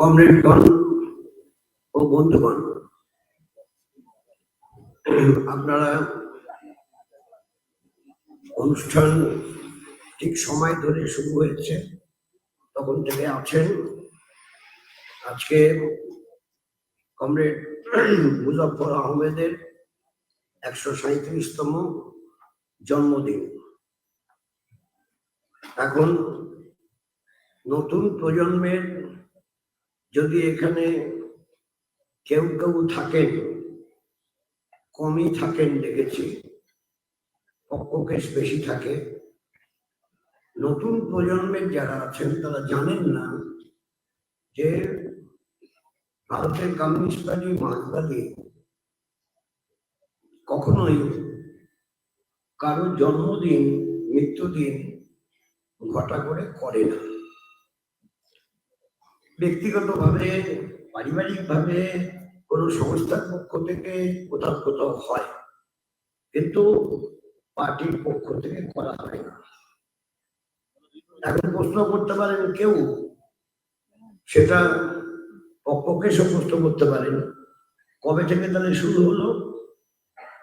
কমরেডগণ ও বন্ধুগণ, আপনারা অনুষ্ঠান ঠিক সময় ধরে শুরু হয়েছে, তখন থেকে আছেন। আজকে কমরেড মুজফর আহমেদের একশো সাঁত্রিশতম জন্মদিন। এখন নতুন প্রজন্মের যদি এখানে কেউ কেউ থাকেন, কমই থাকেন দেখেছি পক্ষকেশ বেশি থাকে। নতুন প্রজন্মের যারা আছেন, তারা জানেন না যে ভারতের কমিউনিস্ট পার্টি মার্কবাদী কখনোই কারও জন্মদিন, মৃত্যুদিন ঘটা করে করে না। ব্যক্তিগতভাবে, পারিবারিকভাবে কোনো সংস্থার পক্ষ থেকে কোথাও কোথাও হয়। কিন্তু পার্টির পক্ষ থেকে করা হয় না। এখন প্রশ্ন করতে পারেন কেউ? সেটা পক্ষকে প্রশ্ন করতে পারেন। কবে থেকে তাহলে শুরু হলো?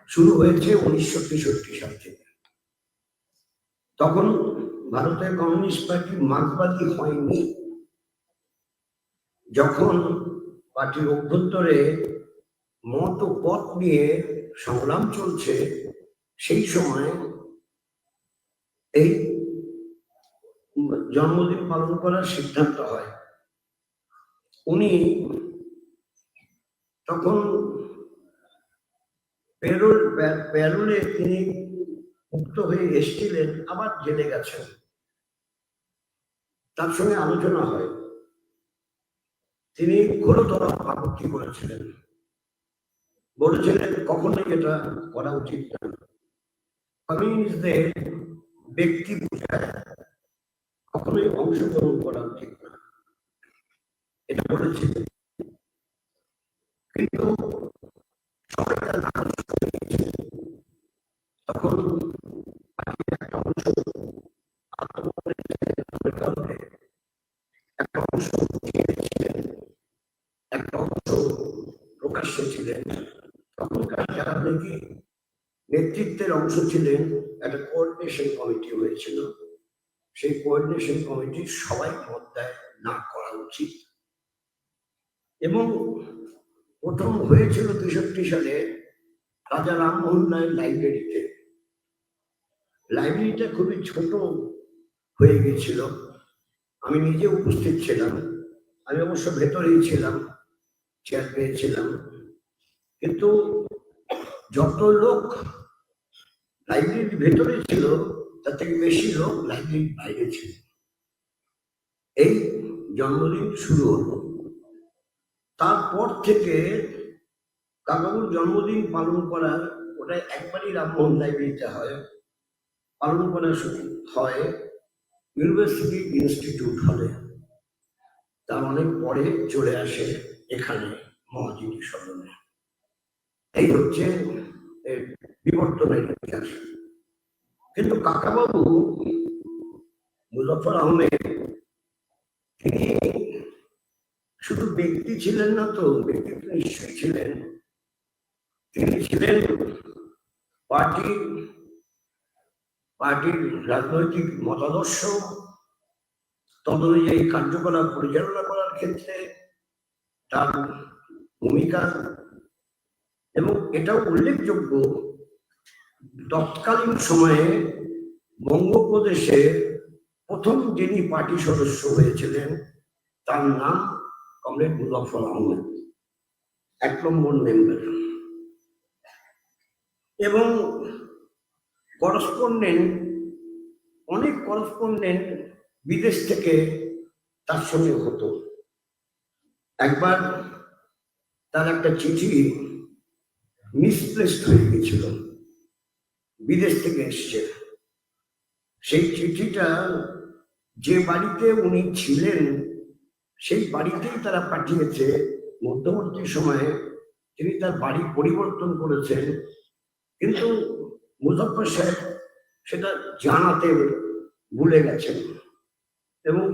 শুরু হয়েছে উনিশশো তেষট্টি সাল থেকে। তখন ভারতের কমিউনিস্ট পার্টি মার্কবাদী হয়নি। যখন পার্টির অভ্যন্তরে মত ও পথ নিয়ে সংগ্রাম চলছে, সেই সময় এই জন্মদিন পালন করার সিদ্ধান্ত হয়। উনি তখন পেরোল প্যারোলে তিনি মুক্ত হয়ে এসেছিলেন, আবার জেলে গেছেন। তার সঙ্গে আলোচনা হয়। তিনি ঘোরতর আপত্তি করেছিলেন বলেছিলেন, কখনোই এটা করা উচিত না। কমিউনিস্টদের ব্যক্তি পূজায় কখনোই অংশগ্রহণ করা উচিত না। এটা বলেছিলেন। কিন্তু। তখন একটা অংশ একটা অংশ একটা অংশ প্রকাশ্যে ছিলেন। তখনকার যারা নাকি, নেতৃত্বের অংশ ছিলেন, একটা কোঅর্ডিনেশন কমিটি হয়েছিল। সেই কোঅর্ডিনেশন কমিটি সবাই মত দেয় না করা উচিত। এবং প্রথম হয়েছিল তেষট্টি সালে রাজা রামমোহন রায়ের লাইব্রেরিতে লাইব্রেরিটা খুবই ছোট হয়ে গেছিল আমি নিজে উপস্থিত ছিলাম। আমি অবশ্য ভেতরেই ছিলাম। চেয়ার পেয়েছিলাম। কিন্তু যত লোক লাইব্রেরির ভেতরে ছিল, তার থেকে বেশি লোক লাইব্রেরির বাইরে ছিল। এই জন্মদিন শুরু হলো। তারপর থেকে কাকাবুর জন্মদিন পালন করার ওটা একবারই রামমোহন লাইব্রেরিতে হয়। পালন করা হয় ইউনিভার্সিটি ইনস্টিটিউট হলে। তার অনেক পরে চলে আসে এখানে। মহাজিনী সদনে এই হচ্ছে বিবর্তনের ইতিহাস। কিন্তু কাকাবাবু মুজফর আহমেদ, তিনি শুধু ব্যক্তি ছিলেন না তো, ব্যক্তিত্ব নিশ্চয়ই ছিলেন। তিনি ছিলেন পার্টির পার্টির রাজনৈতিক মতাদর্শ, তদনুযায়ী কার্যকলাপ পরিচালনা করার ক্ষেত্রে তার ভূমিকা এবং এটাও উল্লেখযোগ্য, তৎকালীন সময়ে বঙ্গপ্রদেশে প্রথম যিনি পার্টি সদস্য হয়েছিলেন, তার নাম কমরেড মুজফর আহমেদ, এক নম্বর মেম্বার এবং করসপন্ডেন্ট অনেক করসপন্ডেন্ট বিদেশ থেকে তার সঙ্গে হতো। একবার তার একটা চিঠি মিসপ্লেসড হয়ে গেছিল। বিদেশ থেকে এসছে। সেই চিঠিটা যে বাড়িতে উনি ছিলেন, সেই বাড়িতেই তারা পাঠিয়েছে। মধ্যবর্তী সময়ে তিনি তার বাড়ি পরিবর্তন করেছেন। কিন্তু মুজফর সাহেব সেটা জানাতে ভুলে গেছেন এবং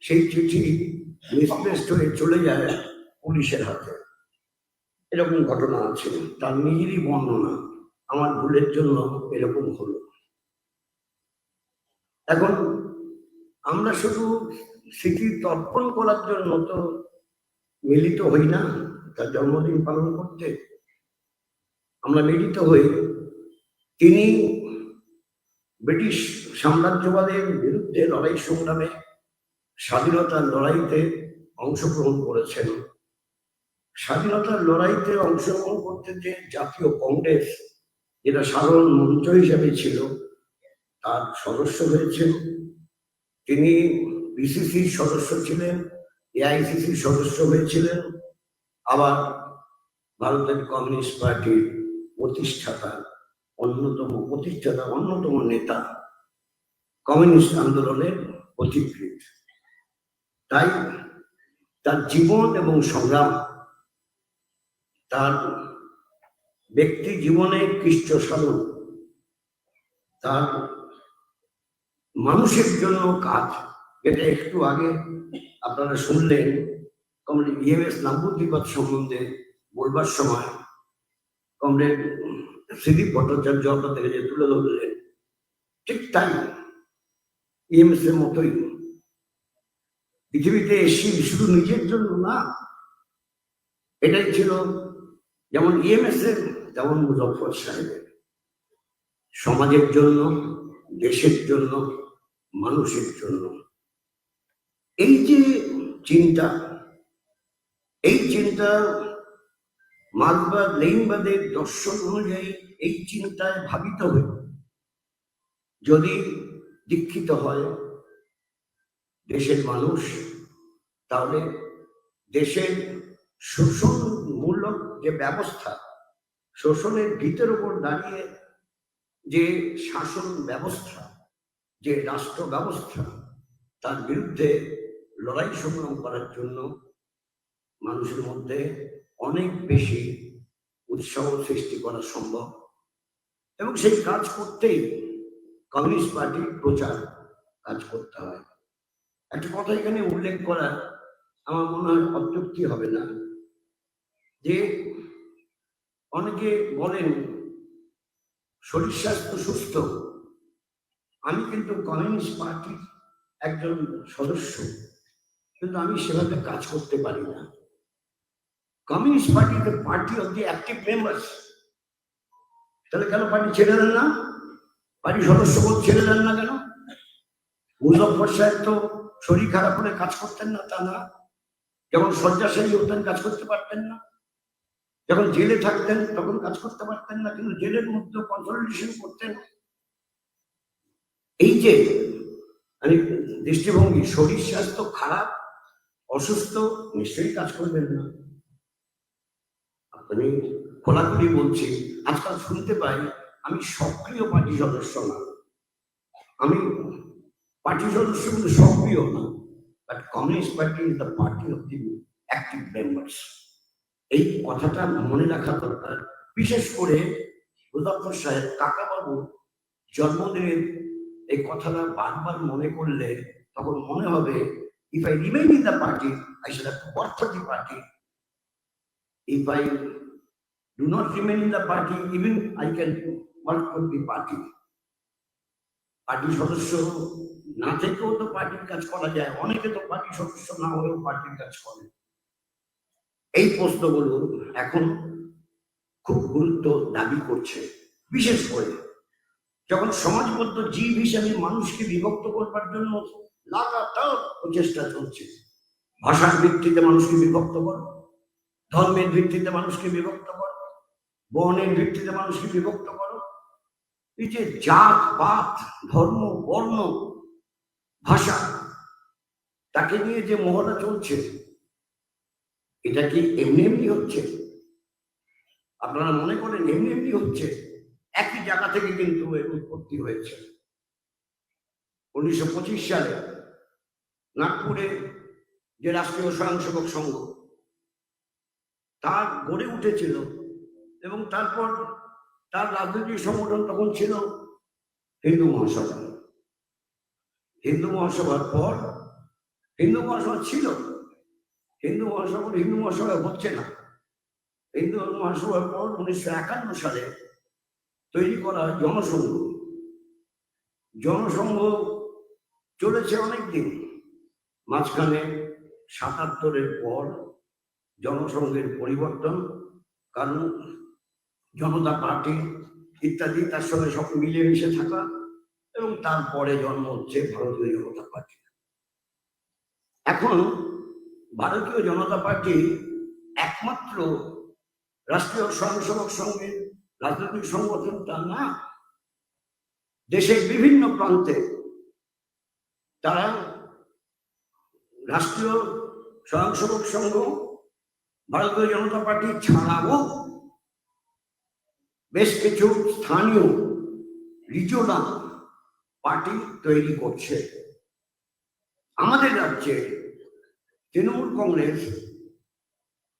সেই চিঠি মিসপ্লেসড হয়ে চলে যায় পুলিশের হাতে। এরকম ঘটনা আছে তার নিজেরই বর্ণনা। আমার ভুলের জন্য এরকম হলো। এখন আমরা শুধু স্মৃতি তর্পণ করার জন্য তো মিলিত হই না, তার জন্মদিন পালন করতে। আমরা মিলিত হই। তিনি ব্রিটিশ সাম্রাজ্যবাদের বিরুদ্ধে লড়াই সংগ্রামে স্বাধীনতার লড়াইতে অংশগ্রহণ করেছেন। স্বাধীনতার লড়াইতে অংশগ্রহণ করতে যে জাতীয় কংগ্রেস, যেটা সাধারণ মঞ্চ হিসেবে ছিল, তার সদস্য হয়েছেন তিনি বিসিসির সদস্য ছিলেন এআইসিসির সদস্য হয়েছিলেন। আবার ভারতের কমিউনিস্ট পার্টির প্রতিষ্ঠাতা, অন্যতম প্রতিষ্ঠাতা, অন্যতম নেতা কমিউনিস্ট আন্দোলনের পথিকৃত তাই তার জীবন এবং সংগ্রাম তার ব্যক্তি জীবনে খ্রিস্ট সাধন তার মানুষের জন্য কাজ। এটা একটু আগে আপনারা শুনলেন কমরেড ইএমএস নাম্বুদ্দিপাত সম্বন্ধে বলবার সময় কমরেড শ্রীদীপ ভট্টাচার্য আপনাদের যে তুলে ধরলেন, ঠিক তাই ইএমএস এর মতোই। পৃথিবীতে এসে শুধু নিজের জন্য না, এটাই ছিল যেমন ইএমএস এর তেমন মুজফর সাহেবের সমাজের জন্য, দেশের জন্য, মানুষের জন্য, এই যে চিন্তা, এই চিন্তা মার্কবাদ লেইনবাদের দর্শন অনুযায়ী এই চিন্তায় ভাবিত হয়ে যদি দীক্ষিত হয় দেশের মানুষ, তাহলে দেশের শোষণমূলক যে ব্যবস্থা শোষণের ভিতের উপর দাঁড়িয়ে যে শাসন ব্যবস্থা, যে রাষ্ট্র ব্যবস্থা, তার বিরুদ্ধে লড়াই সংগ্রাম করার জন্য মানুষের মধ্যে অনেক বেশি উৎসাহ সৃষ্টি করা সম্ভব। এবং সেই কাজ করতেই কমিউনিস্ট পার্টির প্রচার কাজ করতে হয়। একটা কথা এখানে উল্লেখ করা আমার মনে হয় অত্যুক্তি হবে না। যে অনেকে বলেন, শরীর স্বাস্থ্য সুস্থ। আমি কিন্তু কমিউনিস্ট পার্টির একজন সদস্য, কিন্তু আমি সেভাবে কাজ করতে পারি না। Communist party the party of the active members তাহলে কেন পার্টি ছেড়ে দেন না? পার্টি সদস্য বোধ ছেড়ে দেন না কেন? মুজফর সাহেব তো শরীর খারাপ হলে কাজ করতেন না, তা না। যখন শয্যাশায়ী হতেন, কাজ করতে পারতেন না। যখন জেলে থাকতেন, তখন কাজ করতে পারতেন না, কিন্তু জেলের মধ্যে কনসলিডেশন করতেন। এই যে মানে দৃষ্টিভঙ্গি, শরীর স্বাস্থ্য খারাপ, অসুস্থ, নিশ্চয়ই কাজ করবেন না। আপনি খোলাখুলি বলছি, আজকাল শুনতে পাই, আমি সক্রিয় পার্টি সদস্য না। আমি পার্টি সদস্য কিন্তু সক্রিয় না but communist party is the party of the active members এই কথাটা মনে রাখা দরকার। বিশেষ করে মুজাফর সাহেব, কাকাবাবু জন্মদিনের এই কথাটা বারবার মনে করলে তখন মনে হবে if I remain in the party I should have work for party if I do not remain in the party even I can work for party party সদস্য না থেকেও তো পার্টির কাজ করা যায়, অনেকে তো পার্টি সদস্য না হয়েও পার্টির কাজ করে। এই প্রশ্নগুলো এখন খুব গুরুত্ব দাবি করছে, বিশেষ করে যখন সমাজবদ্ধ জীব হিসাবে মানুষকে বিভক্ত করবার জন্য লাগাতার প্রচেষ্টা চলছে, ভাষার ভিত্তিতে মানুষকে বিভক্ত করো, ধর্মের ভিত্তিতে মানুষকে বিভক্ত করো, বর্ণের ভিত্তিতে মানুষকে বিভক্ত করো, এই যে জাত পাত ধর্ম, বর্ণ, ভাষা, তাকে নিয়ে যে মহড়া চলছে এটা কি এমনি এমনি হচ্ছে? আপনারা মনে করেন এমনি এমনি হচ্ছে? একই জায়গা থেকে কিন্তু এর উৎপত্তি হয়েছে। উনিশশো পঁচিশ সালে নাগপুরে যে রাষ্ট্রীয় স্বয়ংসেবক সংঘ, তার গড়ে উঠেছিল এবং তারপর তার রাজনৈতিক সংগঠন তখন ছিল হিন্দু মহাসভা। হিন্দু মহাসভার পর হিন্দু মহাসভা ছিল হিন্দু মহাসভা হিন্দু মহাসভা হচ্ছে না। হিন্দু মহাসভার পর উনিশশো একান্ন সালে তৈরি করা জনসংঘ। জনসংঘ চলেছে অনেক দিন মাঝখানে সাতাত্তরের পর জনসংঘের পরিবর্তন, কারণ জনতা পার্টি ইত্যাদি তার সঙ্গে সব মিলেমিশে থাকা এবং তারপরে জন্ম হচ্ছে ভারতীয় জনতা পার্টি। এখন ভারতীয় জনতা পার্টি একমাত্র রাষ্ট্রীয় স্বয়ংসেবক সংঘের রাজনৈতিক সংগঠনটা না, দেশের বিভিন্ন প্রান্তে তারা রাষ্ট্রীয় স্বয়ংসেবক সংঘ, ভারতীয় জনতা পার্টি ছাড়াও বেশ কিছু স্থানীয় রিজনাল পার্টি তৈরি করছে। আমাদের রাজ্যে তৃণমূল কংগ্রেস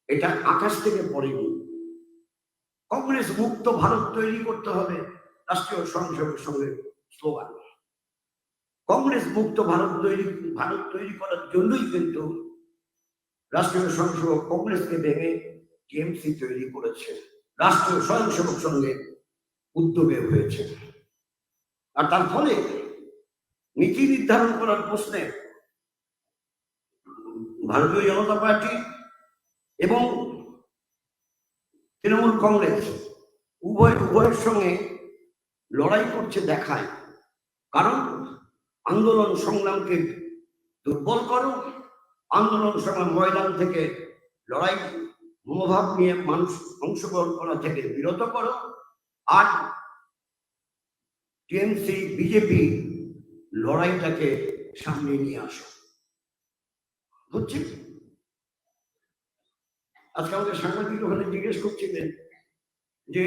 এটা আকাশ থেকে পড়েনি। কংগ্রেস মুক্ত ভারত তৈরি করতে হবে রাষ্ট্রীয় স্বয়ংসেবক সঙ্গে স্লোগান। কংগ্রেস মুক্ত ভারত তৈরি ভারত তৈরি করার জন্যই কিন্তু রাষ্ট্রীয় স্বয়ংসেবক কংগ্রেসকে ভেঙে টিএমসি তৈরি করেছে। রাষ্ট্রীয় স্বয়ংসেবক সঙ্গে উদ্যোগে হয়েছে। আর তার ফলে নীতি নির্ধারণ করার প্রশ্নে ভারতীয় জনতা পার্টি এবং তৃণমূল কংগ্রেস উভয় উভয়ের সঙ্গে লড়াই করছে দেখায়। কারণ আন্দোলন সংগ্রামকে দুর্বল করো, আন্দোলন সংগ্রাম ময়দান থেকে লড়াই মনোভাব নিয়ে মানুষ অংশগ্রহণ করা থেকে বিরত করো। আর টিএমসি, বিজেপি লড়াইটাকে সামনে নিয়ে আসো। হচ্ছে আজকে আমাদের সাংবাদিক ওখানে জিজ্ঞেস করছিলেন যে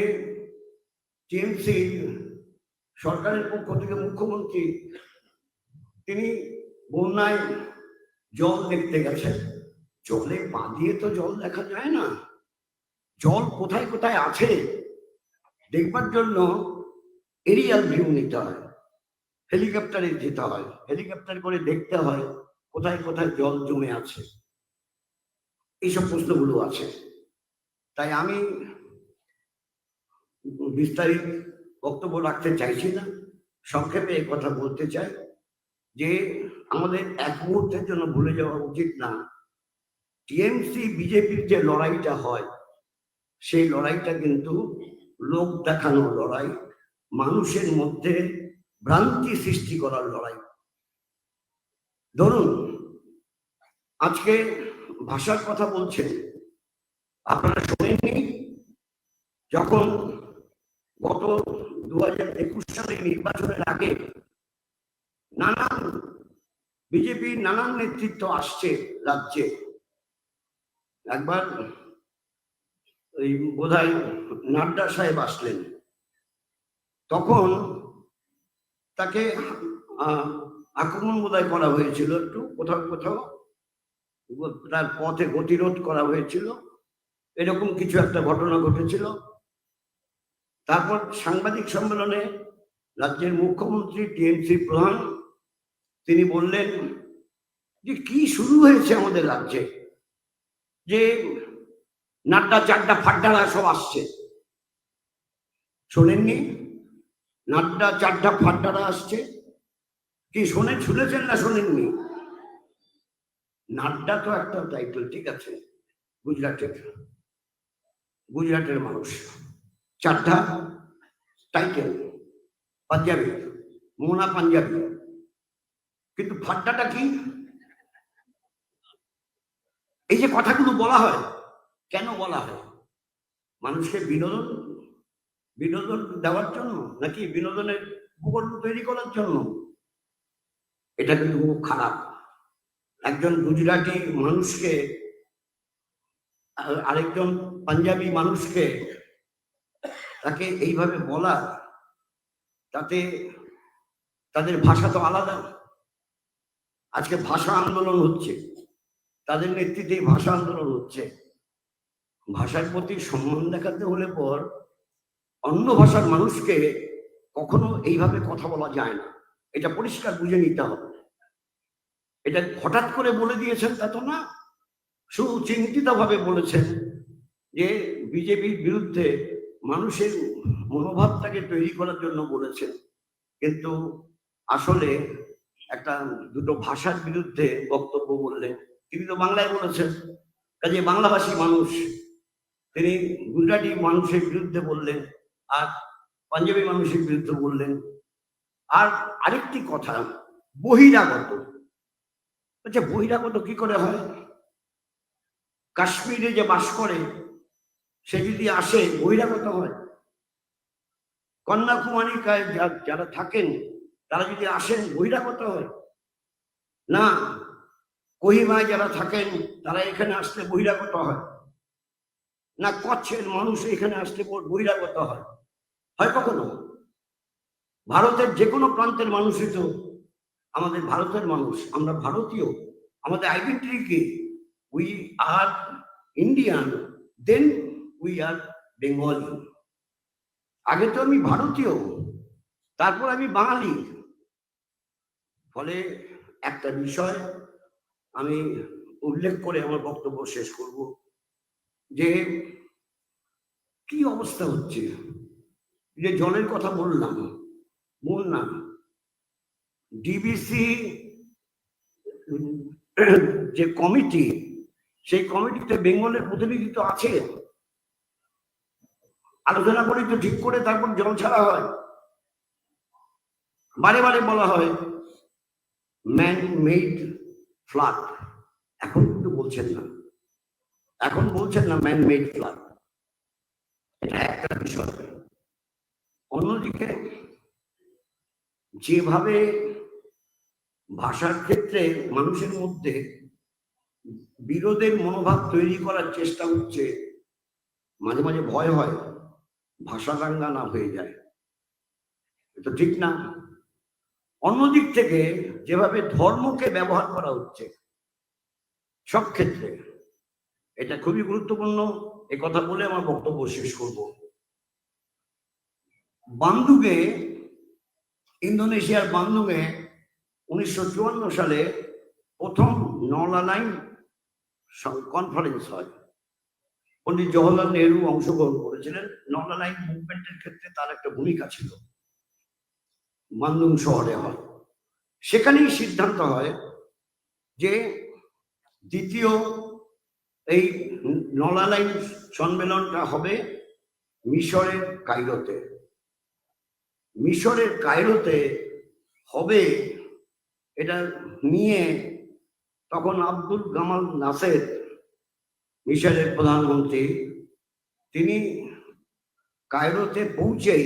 টিএমসি সরকারের পক্ষ থেকে মুখ্যমন্ত্রী, তিনি বন্যায় জল দেখতে গেছেন। জলে পা দিয়ে তো জল দেখা যায় না। জল কোথায় কোথায় আছে? দেখবার জন্য এরিয়াল ভিউ নিতে হয়। হেলিকপ্টারে যেতে হয়। হেলিকপ্টার করে দেখতে হয়। কোথায় কোথায় জল জমে আছে? এইসব প্রশ্নগুলো আছে। তাই আমি বিস্তারিত বক্তব্য রাখতে চাইছি না। সংক্ষেপে এই কথা বলতে চাই যে, আমাদের এক মুহূর্তের জন্য ভুলে যাওয়া উচিত না। টিএমসি, বিজেপির যে লড়াইটা হয়, সেই লড়াইটা কিন্তু লোক দেখানো লড়াই, মানুষের মধ্যে ভ্রান্তি সৃষ্টি করার লড়াই। ধরুন, আজকে ভাষার কথা বলছেন, আপনারা শোনেননি? যখন গত দু হাজার একুশ সালে নির্বাচনের আগে নানান বিজেপির নানান নেতৃত্ব আসছে রাজ্যে, একবার ওই বোধহয় নাড্ডা সাহেব আসলেন, তখন তাকে আক্রমণ বোধহয় করা হয়েছিল একটু? কোথাও কোথাও? তার পথে গতিরোধ করা হয়েছিল। এরকম কিছু একটা ঘটনা ঘটেছিল। তারপর সাংবাদিক সম্মেলনে রাজ্যের মুখ্যমন্ত্রী, টিএমসি প্রধান, তিনি বললেন যে কি শুরু হয়েছে আমাদের রাজ্যে? যে নাড্ডা, চাড্ডা, ফাড্ডারা সব আসছে। শোনেননি? নাড্ডা, চাড্ডা, ফাড্ডারা আসছে? কি শোনে শুনেছেন না শোনেননি? নাড্ডা তো একটা টাইটেল ঠিক আছে? গুজরাটের। গুজরাটের মানুষ। চাড্ডা টাইটেল পাঞ্জাবি। মোনা পাঞ্জাবি। কিন্তু ফাড্ডাটা কি? এই যে কথাগুলো বলা হয়, কেন বলা হয়? মানুষকে বিনোদন বিনোদন দেওয়ার জন্য নাকি বিনোদনের ভূগোল তৈরি করার জন্য? এটা কিন্তু খুব খারাপ। একজন গুজরাটি মানুষকে আর- আরেকজন পাঞ্জাবি মানুষকে তাকে এইভাবে বলা, তাতে তাদের ভাষা তো আলাদা। আজকে ভাষা আন্দোলন হচ্ছে, তাদের নেতৃত্বে ভাষা আন্দোলন হচ্ছে। ভাষার প্রতি সম্মান দেখাতে হলে পর অন্য ভাষার মানুষকে কখনো এইভাবে কথা বলা যায় না। এটা পরিষ্কার বুঝে নিতে হবে। এটা হঠাৎ করে বলে দিয়েছেন তা তো না সুচিন্তিত ভাবে বলেছেন যে বিজেপির বিরুদ্ধে মানুষের মনোভাবটাকে তৈরি করার জন্য বলেছেন। কিন্তু আসলে একটা দুটো ভাষার বিরুদ্ধে বক্তব্য বললেন। তিনি তো বাংলায় বলেছেন কাজে বাংলাভাষী মানুষ। তিনি গুজরাটি মানুষের বিরুদ্ধে বললেন আর পাঞ্জাবি মানুষের বিরুদ্ধে বললেন। আর আরেকটি কথা, বহিরাগত। আচ্ছা বহিরাগত কি করে হয়? কাশ্মীরে যে বাস করে, সে যদি আসে বহিরাগত হয়? কন্যাকুমারী যারা থাকেন, তারা যদি আসেন বহিরাগত হয়? না, কহিমায় যারা থাকেন, তারা এখানে আসলে বহিরাগত হয়? না, কচ্ছের মানুষ এখানে আসলে বহিরাগত হয়? হয় কখনো? ভারতের যে কোনো প্রান্তের মানুষই তো আমাদের ভারতের মানুষ, আমরা ভারতীয়, আমাদের আইডেন্টিটি কি we are Indian then we are Bengali আগে তো আমি ভারতীয়, তারপর আমি বাঙালি। ফলে একটা বিষয় আমি উল্লেখ করে আমার বক্তব্য শেষ করব, যে কি অবস্থা হচ্ছে? যে জলের কথা বললাম বললাম ডিবিসি যে কমিটি, সেই কমিটিতে বেঙ্গলের প্রতিনিধিত্ব আছে। আলোচনা করে তো ঠিক করে তারপর জল ছাড়া হয়। বারে বারে বলা হয় ম্যান মেড ফ্লাড এখন কিন্তু বলছেন না। এখন বলছেন না ম্যান মেড ফ্লাড এটা একটা বিষয়। অন্যদিকে, যেভাবে ভাষার ক্ষেত্রে মানুষের মধ্যে বিরোধের মনোভাব তৈরি করার চেষ্টা হচ্ছে, মাঝে মাঝে ভয় হয়, ভাষা রাঙ্গা না হয়ে যায়। এটা ঠিক না। অন্যদিক থেকে যেভাবে ধর্মকে ব্যবহার করা হচ্ছে, সব ক্ষেত্রে এটা খুবই গুরুত্বপূর্ণ। এ কথা বলে আমার বক্তব্য শেষ করব। বান্দুকে ইন্দোনেশিয়ার বান্দুকে উনিশশো চুয়ান্ন সালে প্রথম নলালাইন কনফারেন্স হয়। পন্ডিত জওয়াহরলাল নেহরু অংশগ্রহণ করেছিলেন। নলালাইন মুভমেন্টের ক্ষেত্রে তার একটা ভূমিকা ছিল। মান্দুং শহরে হয়। সেখানেই সিদ্ধান্ত হয় যে দ্বিতীয় এই নলালাইন সম্মেলনটা হবে মিশরের কাইরোতে মিশরের কায়রোতে হবে এটা নিয়ে তখন আব্দুল গামাল নাসের মিশরের প্রধানমন্ত্রী, তিনি কায়রোতে পৌঁছেই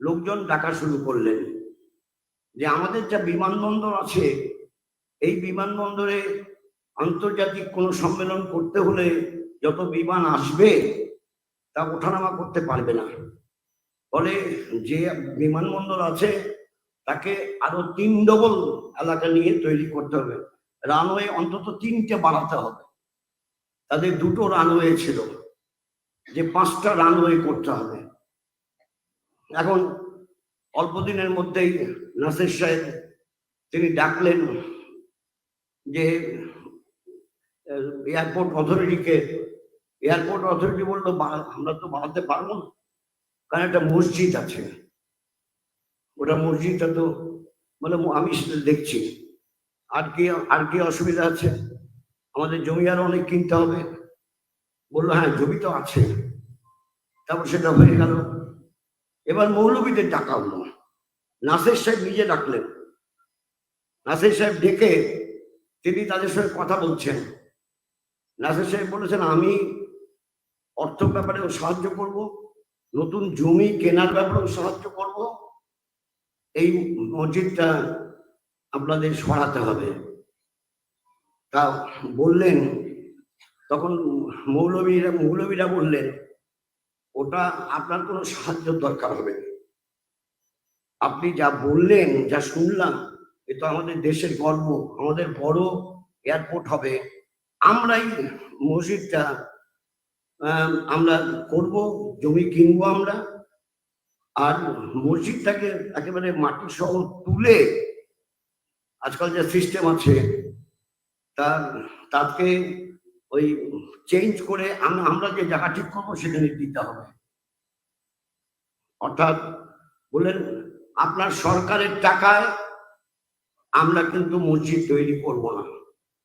লোকজন ডাকা শুরু করলেন যে আমাদের যা বিমানবন্দর আছে, এই বিমানবন্দরে আন্তর্জাতিক কোনো সম্মেলন করতে হলে যত বিমান আসবে তা ওঠানামা করতে পারবে না। ফলে যে বিমানবন্দর আছে তাকে আরও তিন ডবল এলাকা নিয়ে তৈরি করতে হবে। রানওয়ে অন্তত তিনটে বাড়াতে হবে। তাদের দুটো রানওয়ে ছিল। যে পাঁচটা রানওয়ে করতে হবে। এখন অল্প দিনের মধ্যেই নাসির সাহেব তিনি ডাকলেন যে এয়ারপোর্ট অথরিটিকে এয়ারপোর্ট অথরিটি বলল আমরা তো বাড়াতে পারব না। কারণ একটা মসজিদ আছে। ওটা মসজিদটা তো বলে আমি দেখছি। আর কি আর কি অসুবিধা আছে? আমাদের জমি আরও অনেক কিনতে হবে। বলল হ্যাঁ জমি তো আছে। তারপর সেটা হয়ে গেল। এবার মৌলবীদের ডাকা হলো। নাসের সাহেব নিজে ডাকলেন। নাসের সাহেব ডেকে তিনি তাদের সঙ্গে কথা বলছেন। নাসের সাহেব বলেছেন, আমি অর্থ ব্যাপারেও সাহায্য করব, নতুন জমি কেনার ব্যাপারেও সাহায্য করব এই মসজিদটা আপনাদের সরাতে হবে। তা বললেন, তখন মৌলবীরা মৌলবীরা বললেন, ওটা আপনার কোনো সাহায্য দরকার হবে আপনি যা বললেন, যা শুনলাম, এ তো আমাদের দেশের গর্ব, আমাদের বড় এয়ারপোর্ট হবে। আমরাই মসজিদটা আমরা করব, জমি কিনবো আমরা আর মসজিদটাকে একেবারে মাটি সহ তুলে আজকাল যে সিস্টেম আছে, তার, তাকে ওই চেঞ্জ করে আম- আমরা যে জায়গা ঠিক করব সেখানে দিতে হবে। অর্থাৎ বললেন, আপনার সরকারের টাকায় আমরা কিন্তু মসজিদ তৈরি করব না।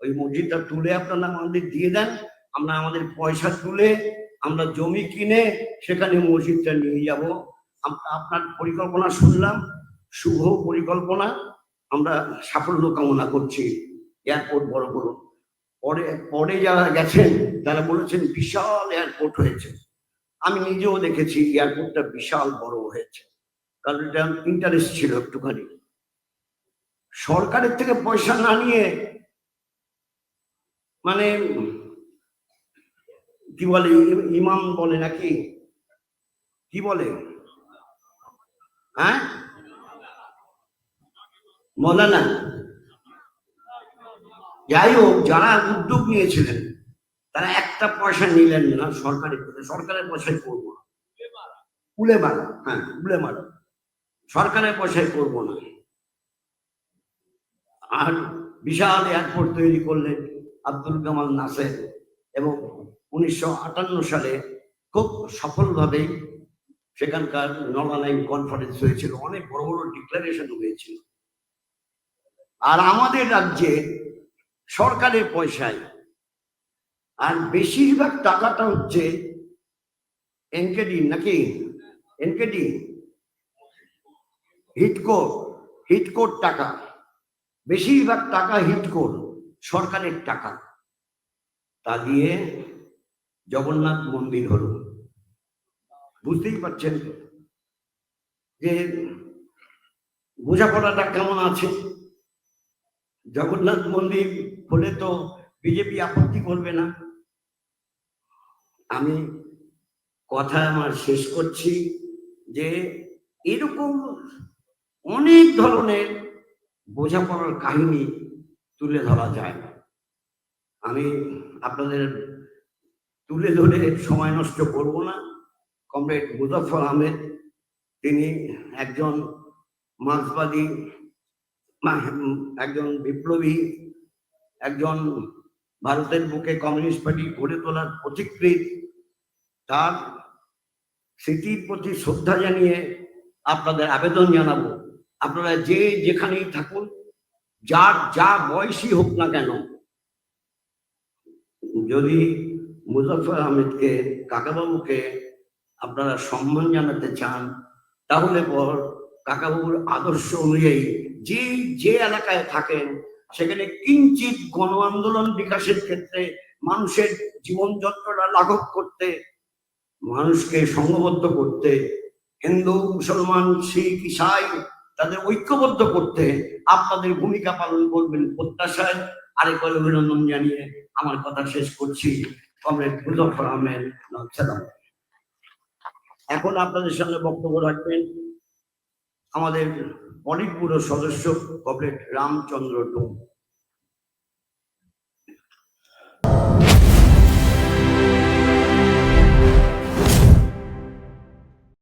ওই মসজিদটা তুলে আপনারা আমাদের দিয়ে দেন, আমরা আমাদের পয়সা তুলে আমরা জমি কিনে সেখানে মসজিদটা নিয়ে যাব। আপনার পরিকল্পনা শুনলাম, শুভ পরিকল্পনা, আমরা সাফল্য কামনা করছি। এয়ারপোর্ট বড় করুন। পরে পরে যারা গেছেন, তারা বলেছেন, বিশাল এয়ারপোর্ট হয়েছে। আমি নিজেও দেখেছি, এয়ারপোর্টটা বিশাল বড় হয়েছে। কারণ এটা ইন্টারেস্ট ছিল একটুখানি। সরকারের থেকে পয়সা না নিয়ে মানে কি বলে, ইমাম বলে নাকি? কি বলে? হ্যাঁ? মৌলানা যাই হোক যারা উদ্যোগ নিয়েছিলেন, তারা একটা পয়সা নিলেন না সরকারের থেকে সরকারের পয়সায় করব না। উলে মারা হ্যাঁ উলে মারা। সরকারের পয়সায় করব না। আর বিশাল এয়ারপোর্ট তৈরি করলেন আব্দুল কামাল নাসের এবং উনিশশো আটান্ন সালে খুব সফলভাবে সেখানকার নলালাইন কনফারেন্স হয়েছিল, অনেক বড় বড় ডিক্লারেশন হয়েছিল। আর আমাদের রাজ্যে সরকারের পয়সায়, আর বেশিরভাগ টাকাটা হচ্ছে এনকেডি নাকি? এনকেডি? হিটকোর হিটকোর টাকা। বেশিরভাগ টাকা হিটকোর, সরকারের টাকা। তা দিয়ে জগন্নাথ মন্দির হলো। বুঝতেই পারছেন? যে বোঝাপড়াটা কেমন আছে? জগন্নাথ মন্দির হলে তো বিজেপি আপত্তি করবে না। আমি কথা আমার শেষ করছি যে এরকম অনেক ধরনের বোঝাপড়ার কাহিনী তুলে ধরা যায়। আমি আপনাদের তুলে ধরে সময় নষ্ট করব না। কমরেড মুজফর আহমেদ, তিনি একজন মার্ক্সবাদী একজন বিপ্লবী, একজন ভারতের বুকে কমিউনিস্ট পার্টি গড়ে তোলার পথিকৃৎ। তার স্মৃতির প্রতি শ্রদ্ধা জানিয়ে আপনাদের আবেদন জানাব। আপনারা যে যেখানেই থাকুন, যার যা বয়সী হোক না কেন, যদি মুজফর আহমেদকে কাকাবাবুকে আপনারা সম্মান জানাতে চান, তাহলে পর কাকাবাবুর আদর্শ অনুযায়ী যে যে এলাকায় থাকেন, সেখানে কিঞ্চিত গণ আন্দোলন বিকাশের ক্ষেত্রে মানুষের জীবনযাত্রাটা লাঘব করতে, মানুষকে সংঘবদ্ধ করতে, হিন্দু, মুসলমান, শিখ, ইসাই তাদের ঐক্যবদ্ধ করতে আপনাদের ভূমিকা পালন করবেন প্রত্যাশায়। আরেকবার অভিনন্দন জানিয়ে আমার কথা শেষ করছি। কমরেড মুজফর আহমেদ এখন আপনাদের সামনে বক্তব্য রাখবেন আমাদের অনেক সদস্য কমরেড রামচন্দ্র ডোম